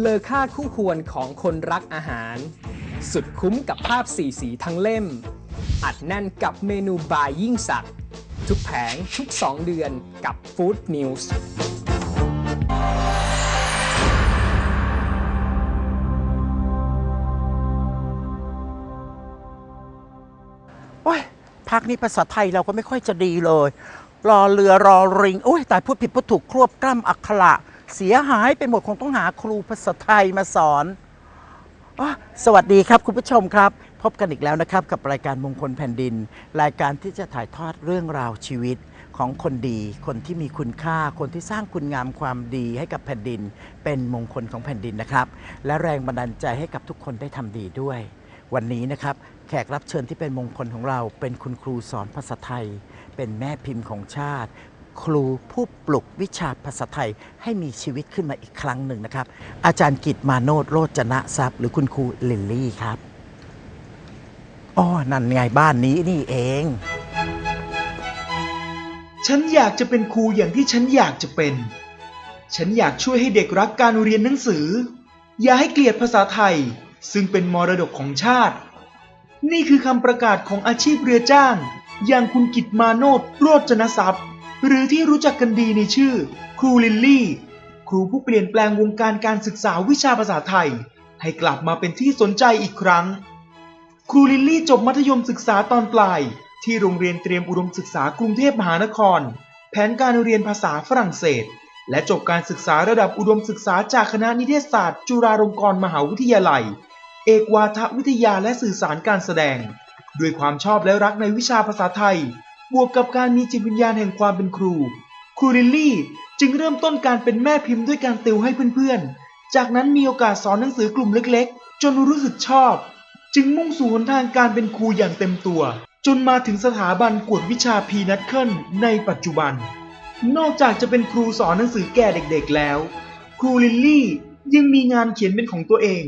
เลอค่าคู่ควรของคนรักอาหาร สุดคุ้มกับภาพสีสีทั้งเล่ม อัดแน่นกับเมนูบายยิ่งสักดิ์ทุกแผงทุก 2 เดือนกับ Food News โอ้ยพักนี้ภาษาไทยเราก็ไม่ค่อยจะดีเลย รอเรือรอริงโอ้ยตายพูดผิดพูดถูก ครวบกล้ำอักขระ เสียหายไปหมดคงต้องหาครูภาษาไทยมาสอนอสวัสดีครับคุณผู้ชมครับ พบกันอีกแล้วนะครับ กับรายการมงคลแผ่นดิน รายการที่จะถ่ายทอดเรื่องราวชีวิตของคนดี คนที่มีคุณค่า คนที่สร้างคุณงามความดีให้กับแผ่นดิน เป็นมงคลของแผ่นดินนะครับ และแรงบันดาลใจให้กับทุกคนได้ทำดีด้วย วันนี้นะครับแขกรับเชิญที่เป็นมงคลของเรา เป็นคุณครูสอนภาษาไทย เป็นแม่พิมพ์ของชาติ ครูผู้ปลุกวิชาภาษาไทยให้มีชีวิตขึ้นมาอีกครั้งหนึ่งนะครับ อาจารย์กิตมาโนดโรจนะทรัพย์ หรือคุณครูลิลลี่ครับอ๋อนั่นไงบ้านนี้นี่เอง ฉันอยากจะเป็นครูอย่างที่ฉันอยากจะเป็น ฉันอยากช่วยให้เด็กรักการเรียนหนังสือ อย่าให้เกลียดภาษาไทย ซึ่งเป็นมรดกของชาติ นี่คือคำประกาศของอาชีพเรือจ้าง อย่างคุณกิตมาโนดโรจนทรัพย์ หรือที่รู้จักกันดีในชื่อ ครูลิลลี่ ครูผู้เปลี่ยนแปลงวงการการศึกษาวิชาภาษาไทย ให้กลับมาเป็นที่สนใจอีกครั้ง ครูลิลลี่จบมัธยมศึกษาตอนปลาย ที่โรงเรียนเตรียมอุดมศึกษากรุงเทพมหานคร แผนการเรียนภาษาฝรั่งเศส และจบการศึกษาระดับอุดมศึกษาจากคณะนิเทศศาสตร์ จุฬาลงกรณ์มหาวิทยาลัย เอกวาทวิทยาและสื่อสารการแสดง ด้วยความชอบและรักในวิชาภาษาไทย บวกกับการมีจิตวิญญาณแห่งความเป็นครู ครูลิลลี่จึงเริ่มต้นการเป็นแม่พิมพ์ด้วยการติวให้เพื่อนๆ จากนั้นมีโอกาสสอนหนังสือกลุ่มเล็กๆ จนรู้สึกชอบ จึงมุ่งสู่หนทางการเป็นครูอย่างเต็มตัว จนมาถึงสถาบันกวดวิชาพีนัทเคิลในปัจจุบัน นอกจากจะเป็นครูสอนหนังสือแก่เด็กๆแล้ว ครูลิลลี่ยังมีงานเขียนเป็นของตัวเอง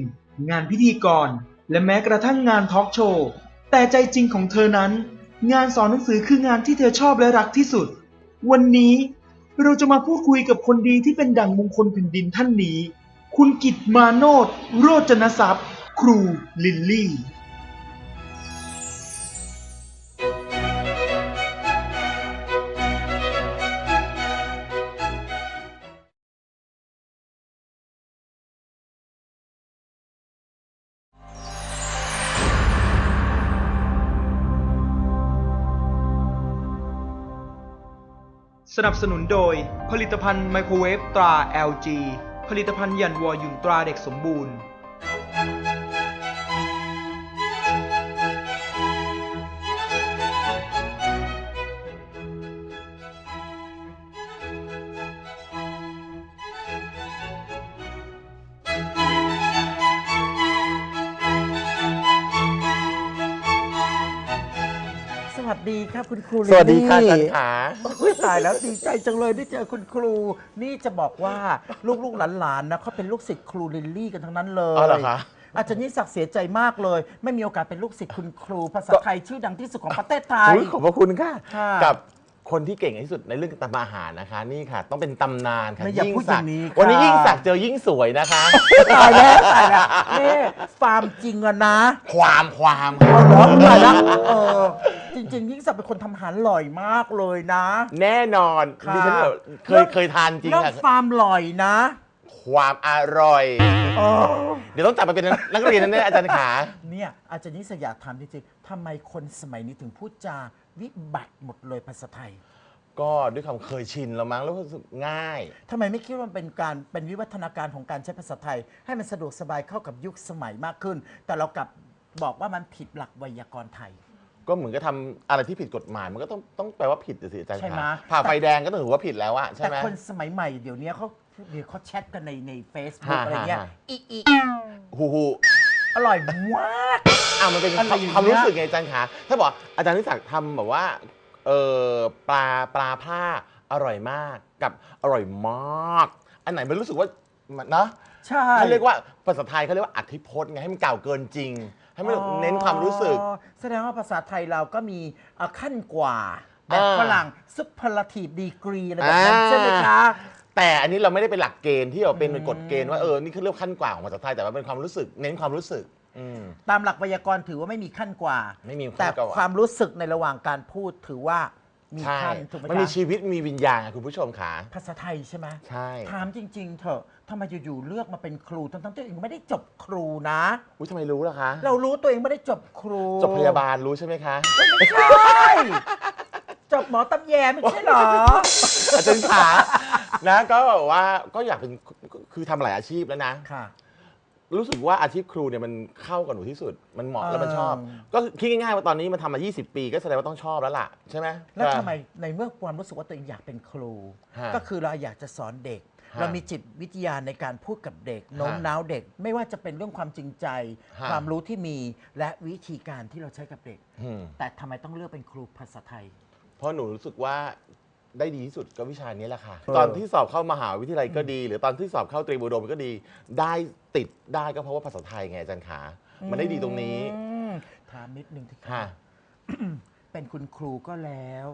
งานพิธีกร และแม้กระทั่งงานทอล์กโชว์แต่ใจจริงของเธอนั้น งานสอนหนังสือคืองานที่เธอชอบและรักที่สุด วันนี้เราจะมาพูดคุยกับคนดีที่เป็นดั่งมงคลแผ่นดินท่านนี้ คุณกิตมาโนดโรจนทรัพย์ ครูลิลลี่ สนับสนุนโดย ผลิตภัณฑ์ไมโครเวฟตรา LG ผลิตภัณฑ์ยันวอยุนตราเด็กสมบูรณ์ ดีครับคุณครูลิลสลี่วัสดีค่ะอาจารย์ขาอุ๊ยตายแล้วดีใจจังเลยได้เจอคุณครู นี่จะบอกว่าลูกๆหลานๆนะเขาเป็นลูกศิษย์ครูลิลลี่กันทั้งนั้นเลยอ๋อเหรอคะ อาจารย์นิสักดิ์เสียใจมากเลย ไม่มีโอกาสเป็นลูกศิษย์คุณครู ภาษาไทยชื่อดังที่สุดของประเทศไทย อุ๊ยขอบพระคุณค่ะ ค่ะกับ คนที่เก่งที่สุดในเรื่องทำอาหารนะคะ นี่ค่ะ ต้องเป็นตำนานค่ะไม่อย่าพูดอย่างนี้ค่ะ วันนี้ยิ่งสักดิ์เจอยิ่งสวยนะคะ ตายแล้วตายแล้วนี่ฟาร์มจริงอะนะความความเอาเหรอตายแล้วเออจริง ๆ ยิ่งสักดิ์เป็นคนทำอาหารอร่อยมากเลยนะ แน่นอนค่ะ ดิฉันแบบเคยเคยทานจริงเรื่องค่ะฟาร์มอร่อยนะความอร่อย เออเดี๋ยวต้องจับไปเป็นนักเรียนนั่นแน่อาจารย์ขา เนี่ยอาจารย์นิสยาถามจริงๆทำไมคนสมัยนี้ถึงพูดจา วิบัติหมดเลยภาษาไทยก็ด้วยความเคยชินแล้วมั้งแล้วรู้สึกง่าย ทำไมไม่คิดว่ามันเป็นการเป็นวิวัฒนาการของการใช้ภาษาไทย ให้มันสะดวกสบายเข้ากับยุคสมัยมากขึ้น แต่เรากลับบอกว่ามันผิดหลักไวยากรณ์ไทย ก็เหมือนกับทำอะไรที่ผิดกฎหมายมันก็ต้องต้องแปลว่าผิดสิอาจารย์ใช่ไหมขาผ่าไฟแดงก็ต้องถือว่าผิดแล้วอะใช่แต่ไหม คนสมัยใหม่เดี๋ยวนี้เขาเดี๋ยวเขาแชทกันในในเฟซบุ๊กฮ่าอะไรเงี้ยฮ่าอีอีฮูฮู อร่อยมาก อะมันเป็นอะไรอย่างเงี้ย ความรู้สึกไงอาจารย์คะถ้าบอกอาจารย์นิสักดิ์ทำแบบว่าเออปลาปลาผ้าอร่อยมากกับอร่อยมาก อันไหนมันรู้สึกว่ามันเนาะใช่เขาเรียกว่าภาษาไทยเขาเรียกว่าอธิพจน์ไงให้มันเก่าเกินจริง ให้มันเน้นความรู้สึกอ๋อแสดงว่าภาษาไทยเราก็มีเอ่อขั้นกว่า แบบอ่าฝรั่ง superlative degree อะไรแบบนั้นอ่า ใช่ไหมคะ แต่อันนี้เราไม่ได้เป็นหลักเกณฑ์ที่เราเป็นอืมเป็นกฎเกณฑ์ว่าเออนี่คือเรื่องขั้นกว่าของภาษาไทยแต่ว่าเป็นความรู้สึกเน้นความรู้สึก อืม ตามหลักไวยากรณ์ถือว่าไม่มีขั้นกว่า ไม่มีแต่ขั้นกว่า ความรู้สึกในระหว่างการพูดถือว่ามีใช่ขั้นถูกไหมมันมีคะชีวิตมีวิญญาณอะคุณผู้ชมขาภาษาไทยใช่ไหมใช่ถามจริง ๆ เถอะทำไมอยู่ๆเลือกมาเป็นครูทั้งๆที่ตัวเองไม่ได้จบครูนะ อุ้ยทำไมรู้ล่ะคะเรารู้ตัวเองไม่ได้จบครูจบพยาบาลรู้ใช่ไหมคะ ไม่ใช่ จบหมอตำแยไม่ใช่เหรอ อาจารย์ขานะก็แบบว่าก็อยากเป็นคือทำหลายอาชีพแล้วนะ ค่ะ รู้สึกว่าอาชีพครูเนี่ยมันเข้ากับหนูที่สุด มันเหมาะแล้วมันชอบ เออ ก็คิดง่ายๆว่าตอนนี้มันทำมา 20 ปีก็แสดงว่าต้องชอบแล้วล่ะ ใช่ไหม แล้วทำไมในเมื่อความรู้สึกว่าตัวเองอยากเป็นครู ฮะก็คือเราอยากจะสอนเด็ก ฮะเรามีจิตวิทยาในการพูดกับเด็กโน้มน้าวเด็ก ไม่ว่าจะเป็นเรื่องความจริงใจ ฮะ ความรู้ที่มีและวิธีการที่เราใช้กับเด็ก อืมแต่ทำไมต้องเลือกเป็นครูภาษาไทยเพ ราะหนูรู้สึกว่าได้ดีที่สุดก็วิชานี้แหละค่ะเออตอนที่สอบเข้ามหาวิทยาลัยก็ดี หรือตอนที่สอบเข้าตรีบูโดมก็ดี ได้ติดได้ก็เพราะว่าภาษาไทยไงอาจารย์ขา มันได้ดีตรงนี้อืมถามนิดนึงที่ค่ะ เป็นคุณครูก็แล้ว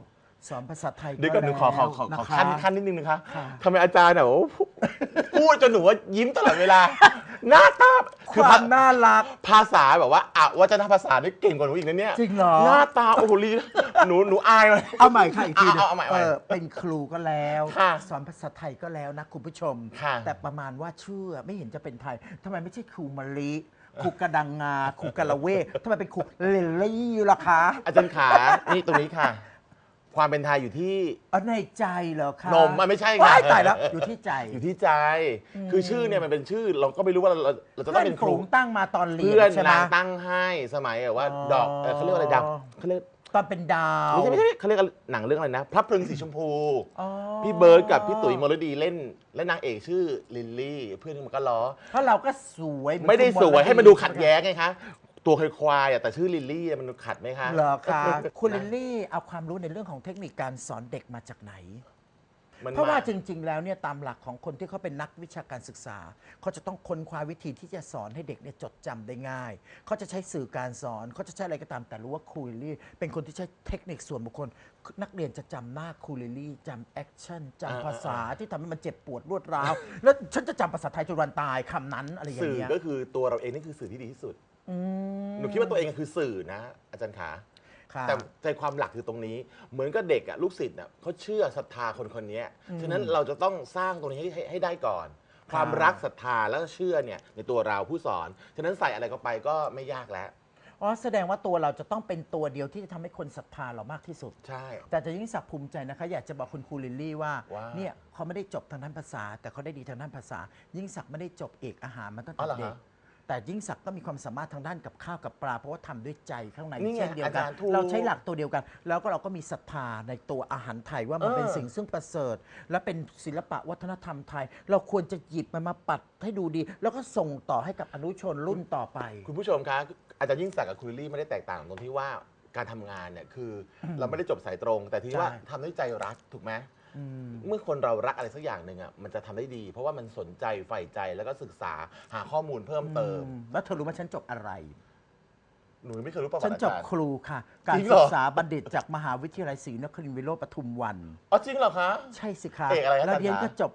สอนภาษาไทยเดี๋ยวก่อนหนูขอขอขอแล้วขอนะคะขั้นขั้นนิดนึงนะคะค่ะทำไมอาจารย์เนี่ยโอ้โหพูดจนหนูว่ายิ้มตลอดเวลา หน้าตาคคือวาภามน่ารัก ภาษาแบบว่าอะวัจนภาษานี่เก่งกว่าหนูอีกนะเนี่ยจริงเหรอ หน้าตาโอ้โหลีหนูหนูอายเลยเอาใหม่ค่ะอีกทีหนึงเอาเอาเอาใหม่เอาใหม่เออเป็นครูก็แล้วค่ะสอนภาษาไทยก็แล้วนะคุณผู้ชมค่ะแต่ประมาณว่าเชื่อไม่เห็นจะเป็นไทยทำไมไม่ใช่ครูมะลิครูกระดังงาครูกะละเวกทำไมเป็นครูเลลลี่ล่ะคะอาจารย์ขานี่ตรงนี้ค่ะ ความเป็นไทยอยู่ที่เอาในใจเหรอคะนมอะไม่ใช่ไง ว้ายตายแล้ว อยู่ที่ใจอยู่ที่ใจ คือชื่อเนี่ยมันเป็นชื่อเราก็ไม่รู้ว่าเราเราเราจะต้เพื่อองเป็นนครูฝูงตั้งมาตอนเรียเพื่อนนใช่ไหม นางตั้งให้สมัยแบบว่า อ๋อ ดอกเอ่อเขาเรียกว่าอะไรดับเขาเรียกตอนเป็นดาวไม่ใช่ไม่ใช่เขาเรียกหนังเรื่องอะไรนะพระพรึงสีชมพู อ๋อพี่เบิร์ดกับพี่ตุ๋ยมรดีเล่น และนางเอกชื่อลิลลี่ เพื่อนมันก็ล้อ เพราะเราก็สวยเหอนไม่ได้คุณสวยลให้มันดูขัดแย้งไงคะ ตัวควายๆอะแต่ชื่อลิลลี่อะมันขัดไหมคะ เหรอคะคุณลิลลี่เอาความรู้ในเรื่องของเทคนิคการสอนเด็กมาจากไหน มันเพราะว่ามาจริง ๆ แล้วเนี่ยตามหลักของคนที่เขาเป็นนักวิชาการศึกษาเขาจะต้องค้นคว้าวิธีที่จะสอนให้เด็กเนี่ยจดจำได้ง่ายเขาจะใช้สื่อการสอนเขาจะใช้อะไรก็ตามแต่รู้ว่าครูลิลลี่ เป็นคนที่ใช้เทคนิคส่วนบุคคล นักเรียนจะจำหน้าครูลิลลี่จำแอคชั่นจำภาษาที่ทำให้มันเจ็บปวดรวดร้าวแล้วฉันจะจำภาษาไทยจนวันตายคำนั้นอะไรอย่าสื่งอเงี้ย ก็คือตัวเราเองนี่คือสื่อที่ดีที่สุด อืมหนูคิดว่าตัวเองคือสื่อนะ อาจารย์ขา ค่ะ แต่ใจความหลักคือตรงนี้ เหมือนกับเด็กอะลูกศิษย์อะเขาเชื่อศรัทธาคนคนนี้ฉะนั้นเราจะต้องสร้างตรงนี้ให้ให้ให้ได้ก่อน ความรักศรัทธาแล้วก็เชื่อเนี่ยในตัวเราผู้สอน ฉะนั้นใส่อะไรเข้าไปก็ไม่ยากแล้ว อ๋อแสดงว่าตัวเราจะต้องเป็นตัวเดียวที่จะทำให้คนศรัทธาเรามากที่สุด ใช่ แต่จะยิ่งศักดิ์ภูมิใจนะคะ อยากจะบอกคุณครูลิลลี่ว่าว่าเนี่ยเขาไม่ได้จบทางด้านภาษา แต่เขาได้ดีทางด้านภาษา ยิ่งศักดิ์ไม่ได้จบเอกอาหารมาตั้งอ๋แต่อเหรอเด็กฮะ แต่ยิ่งศักดิ์ก็มีความสามารถทางด้านกับข้าวกับปลา เพราะว่าทำด้วยใจข้างในนี่ไงเช่นเดียวกันอาจารย์ถูก เราใช้หลักตัวเดียวกัน แล้วก็เราก็มีศรัทธาในตัวอาหารไทยว่ามันเออเป็นสิ่งซึ่งประเสริฐ และเป็นศิลปะวัฒนธรรมไทย เราควรจะหยิบมันมาปัดให้ดูดี แล้วก็ส่งต่อให้กับอนุชนรุ่นต่อไป คุณผู้ชมคะอาจารย์ยิ่งศักดิ์กับคุณลิลลี่ไม่ได้แตกต่างตรงที่ว่าการทำงานเนี่ยคืออเราไม่ได้จบสายตรง แต่ที่ว่าใช่ ทำด้วยใจรักถูกไหมอืม เมื่อคนเรารักอะไรสักอย่างหนึ่งอะมันจะทำได้ดี เพราะว่ามันสนใจใฝ่ใจแล้วก็ศึกษาหาข้อมูลเพิ่มเติมอืมแล้วเธอรู้ไหมฉันจบอะไร หนูไม่เคยรู้ประวัฉัตินอาจบจารย์ ครูค่ะ การจริงเหรศึอกษาบัณฑิตจากมหาวิทยาลัยศรีนครินทรวิโรธปทุมวัน อ๋อจริงเหรอคะ ใช่สิคะเอกอะไรคะแล้วเรียนอาจารย์ก็จบ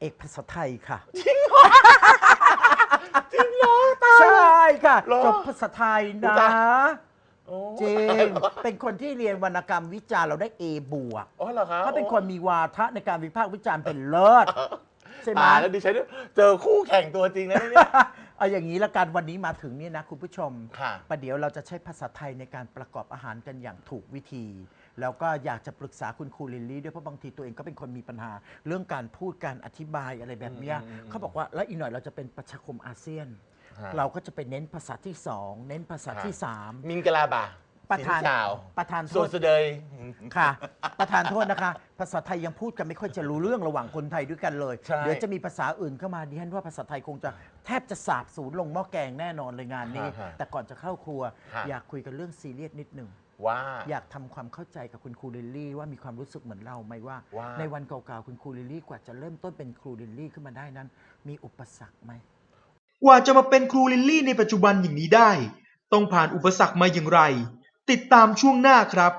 เอกภาษาไทยค่ะจริงเหรอ ใช่ค่ะ เหรอจบภาษาไทยอุ๊นะยตายโอ้ จริง เป็นคนที่เรียนวรรณกรรมวิจารณ์เราได้ A บวกอ๋อเหรอคะเขาเป็นคนมีวาทะในการวิพากษ์วิจารณ์เป็นเลิศใช่ไหมตายแล้วดิฉันเจอคู่แข่งตัวจริงนะเนี่ย เอาอย่างนี้ละกันวันนี้มาถึงเนี่ยนะคุณผู้ชมค่ะ ประเดี๋ยวเราจะใช้ภาษาไทยในการประกอบอาหารกันอย่างถูกวิธี แล้วก็อยากจะปรึกษาคุณครูลิลลี่ด้วยเพราะบางทีตัวเองก็เป็นคนมีปัญหา เรื่องการพูดการอธิบายอะไรแบบเนี้ยอืมอืมอืมเขาบอกว่าแล้วอีกหน่อยเราจะเป็นประชาคมอาเซียนฮะ เราก็จะไปเน้นภาษาที่สองเน้นภาษาที่สาม มิงกะลาบาประธานสินชาวประธานโทส่วนษเสดย ค่ะ ประธานโทษนะคะ ภาษาไทยยังพูดกันไม่ค่อยจะรู้เรื่องระหว่างคนไทยด้วยกันเลย ใช่ เดี๋ยวจะมีภาษาอื่นเข้ามาดิฉันว่าภาษาไทยคงจะแทบจะสาบสูญลงหม้อแกงแน่นอนเลยงานนี้ ฮะฮะแต่ก่อนจะเข้าครัว ฮะ อยากคุยกันเรื่องซีเรียสนิดหนึ่ง ว่า อยากทำความเข้าใจกับคุณครูลิลลี่ว่ามีความรู้สึกเหมือนเราไหมว่า ว่า ในวันเก่าๆคุณครูลิลลี่กว่าจะเริ่มต้นเป็นครูลิลลี่ขึ้นมาได้นั้น มีอุปสรรคไหม กว่าจะมาเป็นครูลิลลี่ในปัจจุบันอย่างนี้ได้ ต้องผ่านอุปสรรคมาอย่างไร ติดตามช่วงหน้าครับ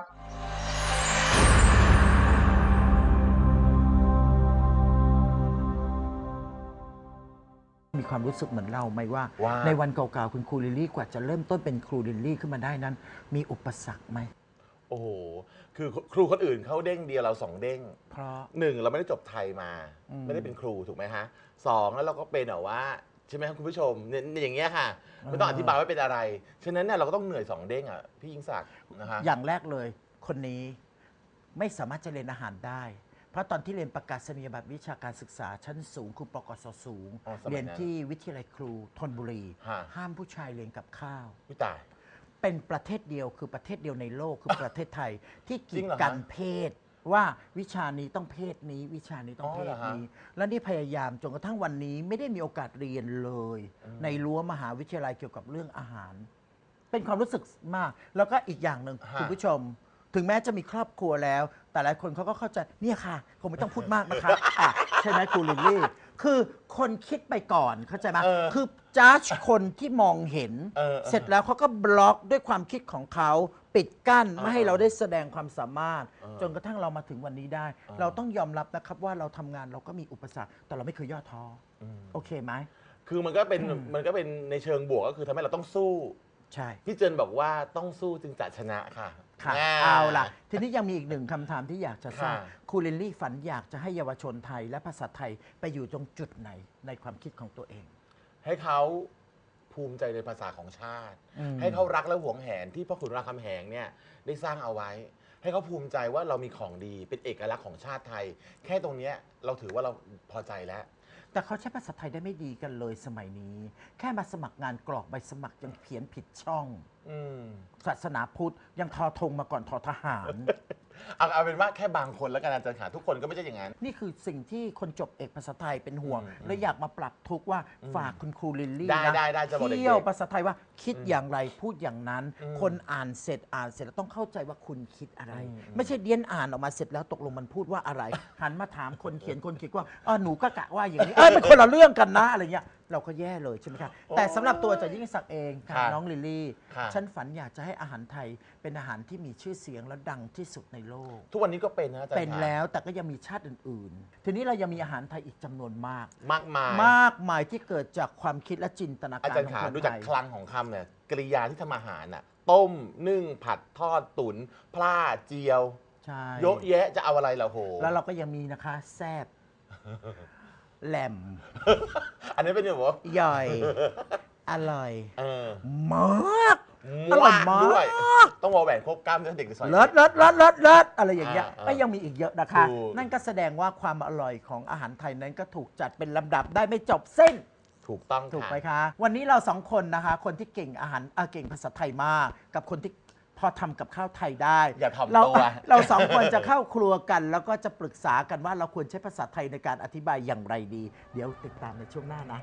มีความรู้สึกเหมือนเราไหมว่า ว่า ในวันเก่าๆคุณครูลิลลี่กว่าจะเริ่มต้นเป็นครูลิลลี่ขึ้นมาได้นั้น มีอุปสรรคไหม โอ้โห คือครูคนอื่นเขาเด้งเดียวเราสองเด้ง เพราะ หนึ่งเราไม่ได้จบไทยมา อืม ไม่ได้เป็นครูถูกไหมฮะสองแล้วเราก็เป็นแบบว่า ใช่ไหมครับคุณผู้ชมเนี่ยเนี่ยอย่างเงี้ยค่ะไม่ต้องอธิบายว่าเป็นอะไร ฉะนั้นเนี่ยเราก็ต้องเหนื่อยสองเด้งอะพี่ยิ่งศักดิ์นะคะ อย่างแรกเลยคนนี้ไม่สามารถจะเรียนอาหารได้ เพราะตอนที่เรียนประกาศนียบัตรวิชาการศึกษาชั้นสูงคือปกศสูง อ๋อสมัยนั้นเรียนที่วิทยาลัยครูธนบุรี ฮะ ห้ามผู้ชายเรียนกับข้าววิตาย เป็นประเทศเดียวคือประเทศเดียวในโลกคือประเทศไทยที่กีจริดงเหรอฮะ กันเพศ ว่าวิชานี้ต้องเพศนี้ วิชานี้ต้องอ๋อเพเหรศอฮะนี้ และนี่พยายามจนกระทั่งวันนี้ไม่ได้มีโอกาสเรียนเลย ในรั้วมหาวิทยาลัยเกี่ยวกับเรื่องอาหาร เป็นความรู้สึกมาก แล้วก็อีกอย่างหนึ่งฮะคุณผู้ชม ถึงแม้จะมีครอบครัวแล้ว แต่หลายคนเขาก็เข้าใจเนี่ยค่ะคงไม่ต้องพูดมากนะคะอะใช่ไหมครูลิลลี่ คือคนคิดไปก่อนเข้าใจไหมเออคือจ้าคนที่มองเห็น เออเออเสร็จแล้วเขาก็บล็อกด้วยความคิดของเขาปิดกั้นเออไม่ให้เราได้แสดงความสามารถ เออจนกระทั่งเรามาถึงวันนี้ได้ เออ เราต้องยอมรับนะครับว่าเราทำงานเราก็มีอุปสรรค แต่เราไม่เคยย่อท้ออืมโอเคไหมคือมันก็เป็นอืมมันก็เป็นในเชิงบวกก็คือทำให้เราต้องสู้ ใช่ พี่เจนบอกว่าต้องสู้จึงจะชนะค่ะ ค่ะอ่เอาล่ะ ทีนี้ยังมีอีกหนึ่งคำถามที่อยากจะทราบค่ะ ครูลินลี่ฝันอยากจะให้เยาวชนไทยและภาษาไทยไปอยู่ตรงจุดไหนในความคิดของตัวเอง ให้เขาภูมิใจในภาษาของชาติ อืม ให้เขารักและหวงแหนที่พ่อขุนรามคำแหงเนี่ยได้สร้างเอาไว้ ให้เขาภูมิใจว่าเรามีของดีเป็นเอกลักษณ์ของชาติไทย แค่ตรงเนี้ยเราถือว่าเราพอใจแล้ว แต่เขาใช้ภาษาไทยได้ไม่ดีกันเลยสมัยนี้ แค่มาสมัครงานกรอกใบสมัครยังเขียนผิดช่อง อืม ศาสนาพุทธยังทอธงมาก่อนทอทหาร เอาเอาเป็นว่าแค่บางคนแล้วกันอาจารย์ขาทุกคนก็ไม่ใช่อย่างนั้น นี่คือสิ่งที่คนจบเอกภาษาไทยเป็นห่วงอืมและอยากมาปรับทุกข์ว่าอืมฝากคุณครูลิลลี่ได้นะได้ได้จะบอกเด็กๆ เที่ยวภาษาไทยว่าคิดอืมอย่างไรพูดอย่างนั้นอืมคนอ่านเสร็จอ่านเสร็จแล้วต้องเข้าใจว่าคุณคิดอะไรอืมอืมไม่ใช่เดียนอ่านออกมาเสร็จแล้วตกลงมันพูดว่าอะไร หันมาถามคนเขียนคนเขียนว่าอ๋อหนูก็กะว่าอย่างนี้เอ้ยเป็นคนละเรื่องกันนะอะไรเงี้ย เราก็แย่เลยใช่ไหมคะแต่สำหรับตัวอาจารย์ยิ่งศักดิ์เองค่ะค่ะน้องลิลลี่ค่ะฉันฝันอยากจะให้อาหารไทยเป็นอาหารที่มีชื่อเสียงและดังที่สุดในโลก ทุกวันนี้ก็เป็นนะอาจารย์เป็นขาแล้วแต่ก็ยังมีชาติอื่น ๆ ทีนี้เรายังมีอาหารไทยอีกจำนวนมาก มากมาย มากมายที่เกิดจากความคิดและจินตนาอาการจารย์ของขาคนดูไทจากยคลังของคำเนี่ยกริยาที่ทำอาหารน่ะต้มนึ่งผัดทอดตุ๋นพล่าเจียว ใช่ เยอะแยะจะเอาอะไรล่ะโห แล้วเราก็ยังมีนะคะแซบ แหลมอันนี้เป็นแบบว่าย่อย อร่อยเออมาก อร่อยมาก ด้วย ต้องวอลแหวนครบกล้ามด้วยเด็กในซอย เลิศเลิศเลิศเลิศเลิศอะไรอย่างเงี้ยอ่าอ่าก็ยังมีอีกเยอะนะคะ ถูก นั่นก็แสดงว่าความอร่อยของอาหารไทยนั้นก็ถูกจัดเป็นลำดับได้ไม่จบสิ้น ถูกต้องถูกค่ะไหมคะ วันนี้เราสองคนนะคะ คนที่เก่งอาหารอะเก่งภาษาไทยมาก กับคนที่ พอทำกับข้าวไทยได้ อย่าถ่อมเราตัว เราสองคนจะเข้าครัวกัน แล้วก็จะปรึกษากันว่าเราควรใช้ภาษาไทยในการอธิบายอย่างไรดี เดี๋ยวติดตามในช่วงหน้านะ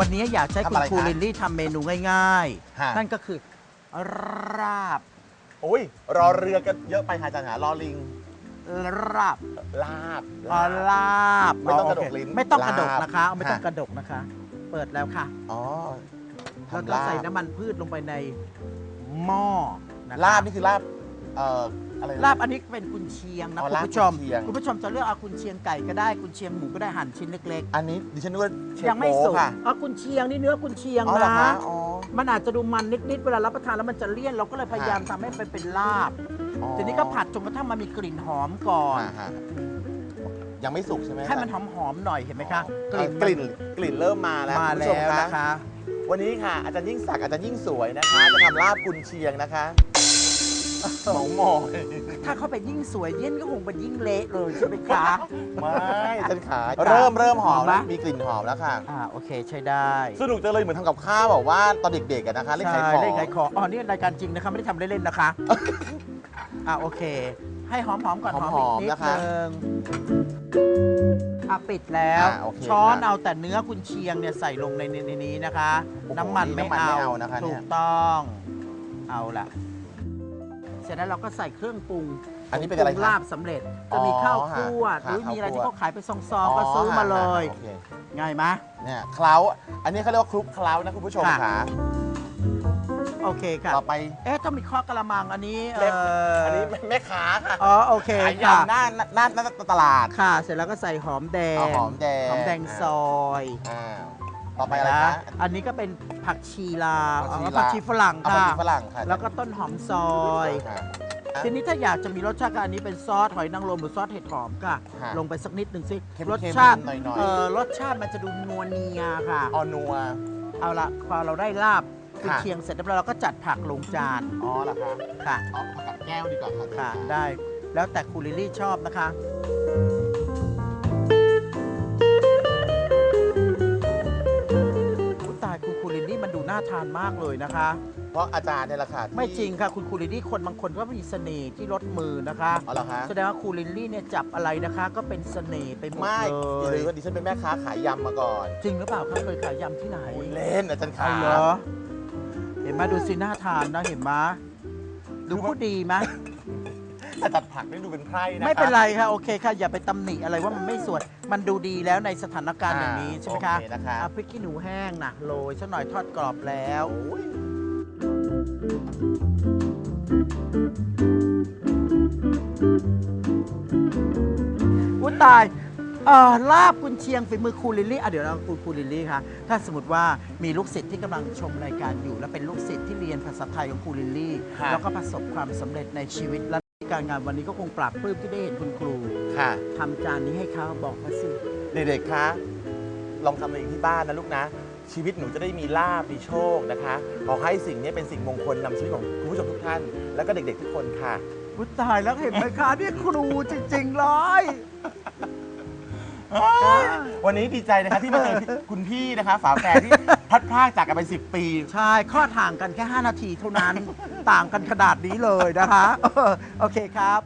วันนี้อยากใช้ทำคุณอะไรครูคะลินลี่ทำเมนูง่ายฮะ ๆ นั่นก็คือราบ โอ้ยรอเรือกันเยอะไปหาอาจารย์หารอลิง ราบลาบ อ๋อลาบไม่ต้องกระดกโเคลิ้นไม่ต้องกระดกลาบนะคะไม่ต้องฮะกระดกนะคะ เปิดแล้วค่ะ อ๋อแล้วทำก็ลาใส่บน้ำมันพืชลงไปในหม้อนะคะลาบนี่คือลาบเอ่ออะไรนะ ลาบอันนี้เป็นกุนเชียงนะอ๋อคุณลาบผู้ชม กุนเชียง คุณผู้ชมจะเลือกเอากุนเชียงไก่ก็ได้กุนเชียงหมูก็ได้หั่นชิ้นเล็กอันนี้ดิฉันนึกว่าเชๆ ฟยังไม่โป๊สุกค่ะอ๋อกุนเชียงนี่เนื้อกุนเชียงอ๋อเหรอนะ คะอ๋อ มันอาจจะดูมันนิดๆ เวลารับประทานแล้วมันจะเลี่ยน เราก็เลยพยายามทำให้เป็นเป็นลาบอ๋อ ทีนี้ก็ผัดจนกระทั่งมันมีกลิ่นหอมก่อนอ่าฮะยังไม่สุกใช่ไหมให้มันหอมๆหน่อยเห็นไหมคะอ๋อกลิ่นกลิ่นเริ่มมาแล้วมาคุณแล้ผู้ชวนะคะ วันนี้ค่ะ อาจารย์ยิ่งศักดิ์อาจารย์ยิ่งสวยนะคะ จะทำลาบกุนเชียงนะคะหมองมอยถ้าเขาเป็นยิ่งสวยเย็นก็คงเป็นยิ่งเละเลยใช่ไหมคะ ไม่อาจารย์ขาเริ่มเริ่มหอมแล้วหอมไหมมีกลิ่นหอมแล้วค่ะ อ่าโอเคใช้ได้สนุกจังเลยเหมือนทำกับข้าวแบบว่าตอนเด็กๆอะนะคะเล่นขายของ ใช่เล่นขายของอ๋อนี่รายการจริงนะคะไม่ได้ทำเล่นๆนะคะ อ่าโอเค ให้หอมๆก่อนหอมๆหอมอีกนิดนะคะนึงอะปิดแล้ว อ่าโอเคช้อนค่ะเอาแต่เนื้อกุนเชียงเนี่ยใส่ลงในในในนี้นะคะ โอ้โหน้ำมันไม่น้ำมันไม่เอาเอานะคะเนี่ยถูกต้องเอาล่ะ เสร็จแล้วเราก็ใส่เครื่องปรุงอันนี้เป็นอะไรปงคะลาบสำเร็จจะมีข้าวคั่วค่ะหรือมีอะไรข้าวคั่ว ที่เขาขายไปซองๆก็ซื้อมาเลย โอเคง่ายไหม เนี่ยเคล้า อันนี้เขาเรียกว่าคลุกเคล้านะคุณผู้ชมค่ะ ค่ะ โโอเคค่ะต่อไปเอ๊ะต้องมีข้อกระมังอันนี้เเล็บอันนี้แม่ค้าค่ะอ๋อโอเคขายค่ะยำหน้าหน้าหน้าตลาดค่ะ เสร็จแล้วก็ใส่หอมแดงเอาหอมแดงหอมแดงซอยอ่าต่อไปอะไรนะคะอันนี้ก็เป็นผักชีลาวผักชีเอาลาวผักชีฝรั่งเอาค่ะผักชีฝรั่งค่ะแล้วก็ต้นหอมซอยค่ะทีนี้ถ้าอยากจะมีรสชาติก็อันนี้เป็นซอสหอยนางรมหรือซอสเห็ดหอมค่ะค่ะลงไปสักนิดหนึ่งสิเค็มๆรสชาติหน่อยๆเออรสชาติมันจะดูนัวเนียค่ะออนัวเอาละพอเราได้ลาบ กุนค่ะเชียงเสร็จเรียบร้อยเราก็จัดผักลงจานอ๋อเหรอคะค่ะเอาผักกับแก้วดีกว่าค่ะค่ะ ได้แล้วแต่คุณลิลลี่ชอบนะคะ อุ๊ยตายคุณคูลิลลี่มันดูน่าทานมากเลยนะคะ เพราะอาจารย์เนี่ยแหละค่ะที่ไม่จริงค่ะคุณคูลิลลี่คนบางคนก็มีเสน่ห์ที่ลดมือนะคะอ๋อเหรอคะแสดงว่าคูลิลลี่เนี่ยจับอะไรนะคะ ก็เป็นเสน่ห์ไปหมดไม่เลอย่ายลืมว่าดิฉันเป็นแม่ค้าขายยำมาก่อนจริงหรือเปล่าครับเคยขายยำที่ไหนพูดเล่นอาจารย์ขา เอาเหรอ เห็นไหมดูสิน่าทานนะเห็นไหมดูผู้ดีไหมแต่ตัดผักนี่ดูเป็นไพร่นะคะไม่เป็นไรค่ะโอเคค่ะ อย่าไปตำหนิอะไรว่ามันไม่สวยมันดูดีแล้วในสถานการณ์อย่างนี้ใช่ไหมคะโอเคนะคะเอาพริกขี้หนูแห้งนะโรยสักหน่อยทอดกรอบแล้วโอ้ยอุ้ยตาย เอ่อลาบกุนเชียงฝีมือครูลิลลี่อะเดี๋ยวเราคุณครูลิลลี่ค่ะถ้าสมมติว่ามีลูกศิษย์ที่กำลังชมรายการอยู่ และเป็นลูกศิษย์ที่เรียนภาษาไทยของครูลิลลี่ค่ะแล้วก็ประสบความสำเร็จในชีวิตและการงานวันนี้ก็คงปราบปลื้มที่ได้เห็นคุณครูค่ะ ทำจานนี้ให้เขาบอกมาสิเด็กๆ คะ ลองทำเองที่บ้านนะลูกนะ ชีวิตหนูจะได้มีลาบมีโชคนะคะ ขอให้สิ่งนี้เป็นสิ่งมงคลนำชีวิตของคุณผู้ชมทุกท่าน แล้วก็เด็กๆทุกคนค่ะอุ้ยตายแล้วเห็นไหมคะนี่ครูจริงๆเลย วันนี้ดีใจนะคะที่มาเจอพี่คุณพี่นะคะ ฝาแฝดที่พลัดพรากจากกันไป10 ปี ใช่ข้อห่างกันแค่ 5 นาทีเท่านั้น ต่างกันขนาดนี้เลยนะคะเออโอเคครับ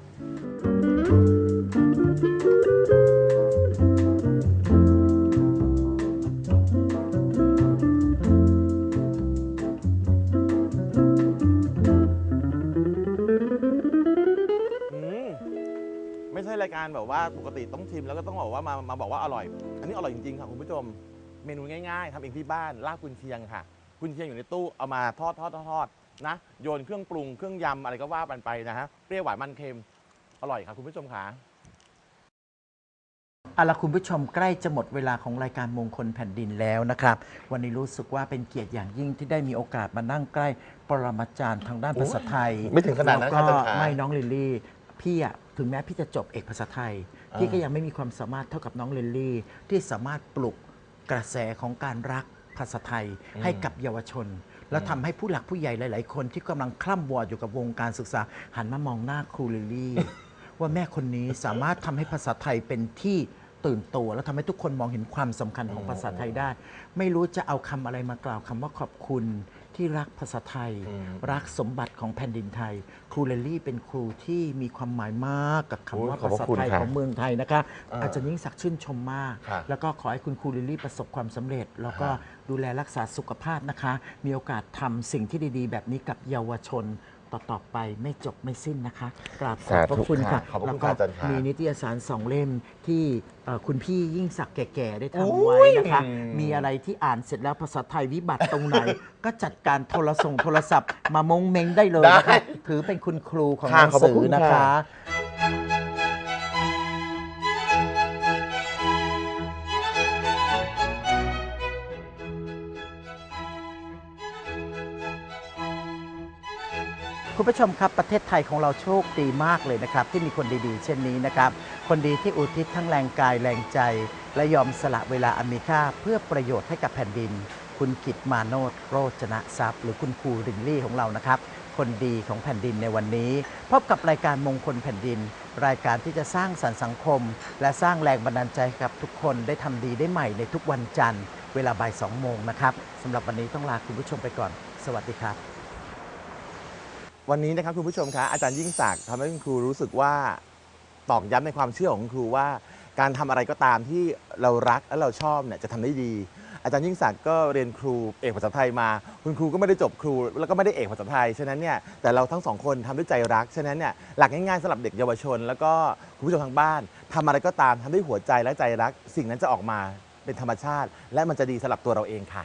ว่าปกติต้องชิมแล้วก็ต้องบอกว่ามามาบอกว่าอร่อย อันนี้อร่อยจริงๆค่ะคุณผู้ชม เมนูง่ายๆทำเองที่บ้านลาบกุนเชียงค่ะ กุนเชียงอยู่ในตู้เอามาทอดทอดทอดทอดนะโยนเครื่องปรุงเครื่องยำอะไรก็ว่ากันไปนะฮะเปรี้ยวหวานมันเค็มอร่อยค่ะคุณผู้ชมค่ะเอาละคุณผู้ชมใกล้จะหมดเวลาของรายการมงคลแผ่นดินแล้วนะครับ วันนี้รู้สึกว่าเป็นเกียรติอย่างยิ่งที่ได้มีโอกาสมานั่งใกล้ปรมาจารย์ทางด้านภาษาไทยไม่ถึงขนาดนั้นแล้วก็ครับอาจารย์ขาไม่น้องลิลลี่พี่อะ ถึงแม้พี่จะจบเอกภาษาไทยอ่าพี่ก็ยังไม่มีความสามารถเท่ากับน้องลิลลี่ ที่สามารถปลุกกระแสของการรักภาษาไทยให้กับเยาวชน แล้วทำให้ผู้หลักผู้ใหญ่หลาย ๆ คนที่กำลังคล่ำวอดอยู่กับวงการศึกษา หันมามองหน้าครูลิลลี่ ว่าแม่คนนี้สามารถทำให้ภาษาไทยเป็นที่ตื่นตัว แล้วทำให้ทุกคนมองเห็นความสำคัญของภาษาไทยได้ ไม่รู้จะเอาคำอะไรมากล่าวคำว่าขอบคุณ ที่รักภาษาไทยอืมรักสมบัติของแผ่นดินไทย ครูเลลลี่เป็นครูที่มีความหมายมากกับคำว่าโอ้ยขอบภาพระษาคุณไทยครับของเมืองไทยนะคะอ่าอาจารย์ยิ่งศักดิ์ชื่นชมมากครับแล้วก็ขอให้คุณครูลิลลี่ประสบความสำเร็จ แล้วก็ครับดูแลรักษาสุขภาพนะคะ มีโอกาสทำสิ่งที่ดีๆ แบบนี้กับเยาวชน ต่อๆไปไม่จบไม่สิ้นนะคะกราบขอบพระคุณค่ะขอบพระแล้วคุณก็ค่ะอาจารย์ค่ะมีนิตยสารสองเล่มที่เอ่อคุณพี่ยิ่งศักดิ์แก่ๆได้โอ้ทำยไว้นะคะ มีอะไรที่อ่านเสร็จแล้วภาษาไทยวิบัติตรงไหน ก็จัดการโทรส่งโทรศัพท์ มามงเมงได้เลยนะคะถือเป็นคุณครูของหค่ะนังขอบพระสืคุอณนะค่ะ คะ คุณผู้ชมครับประเทศไทยของเราโชคดีมากเลยนะครับ ที่มีคนดีๆ เช่นนี้นะครับ คนดีที่อุทิศทั้งแรงกายแรงใจ และยอมสละเวลาอันมีค่าเพื่อประโยชน์ให้กับแผ่นดิน คุณกิตมาโนดโรจนะทรัพย์ หรือคุณครูริงลี่ของเรานะครับ คนดีของแผ่นดินในวันนี้ พบกับรายการมงคลแผ่นดิน รายการที่จะสร้างสรรค์สังคม และสร้างแรงบันดาลใจให้กับทุกคนได้ทำดีได้ใหม่ในทุกวันจันทร์ เวลาบ่ายสองโมงนะครับสำหรับวันนี้ต้องลาคุณผู้ชมไปก่อน สวัสดีครับ วันนี้นะครับคุณผู้ชมคะอาจารย์ยิ่งศักดิ์ทำให้คุณครูรู้สึกว่าตอกย้ำในความเชื่อของคุณครูว่า การทำอะไรก็ตามที่เรารักและเราชอบเนี่ยจะทำได้ดี อาจารย์ยิ่งศักดิ์ก็เรียนครูเอกภาษาไทยมา คุณครูก็ไม่ได้จบครู แล้วก็ไม่ได้เอกภาษาไทยฉะนั้นเนี่ยแต่เราทั้งสองคนทำด้วยใจรักฉะนั้นเนี่ยหลักง่ายๆสำหรับเด็กเยาวชน แล้วก็คุณผู้ชมทางบ้านทำอะไรก็ตามทำด้วยหัวใจและใจรัก สิ่งนั้นจะออกมาเป็นธรรมชาติ และมันจะดีสำหรับตัวเราเองค่ะ